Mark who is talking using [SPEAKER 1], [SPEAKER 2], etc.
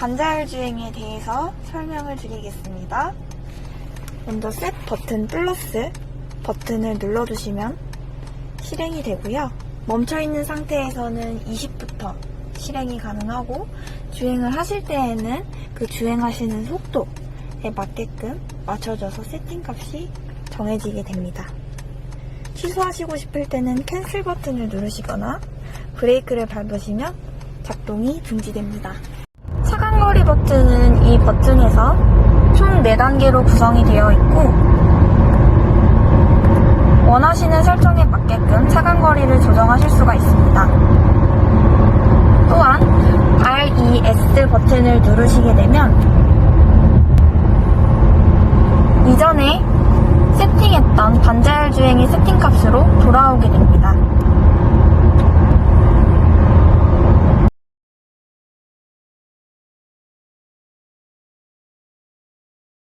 [SPEAKER 1] 반자율 주행에 대해서 설명을 드리겠습니다. 먼저 셋 버튼 플러스 버튼을 눌러주시면 실행이 되고요. 멈춰있는 상태에서는 20부터 실행이 가능하고 주행을 하실 때에는 그 주행하시는 속도에 맞게끔 맞춰져서 세팅값이 정해지게 됩니다. 취소하시고 싶을 때는 캔슬 버튼을 누르시거나 브레이크를 밟으시면 작동이 중지됩니다. 차간거리 버튼은 이 버튼에서 총 4단계로 구성이 되어 있고 원하시는 설정에 맞게끔 차간거리를 조정하실 수가 있습니다. 또한 RES 버튼을 누르시게 되면 이전에 세팅했던 반자율 주행의 세팅 값으로 돌아오게 됩니다.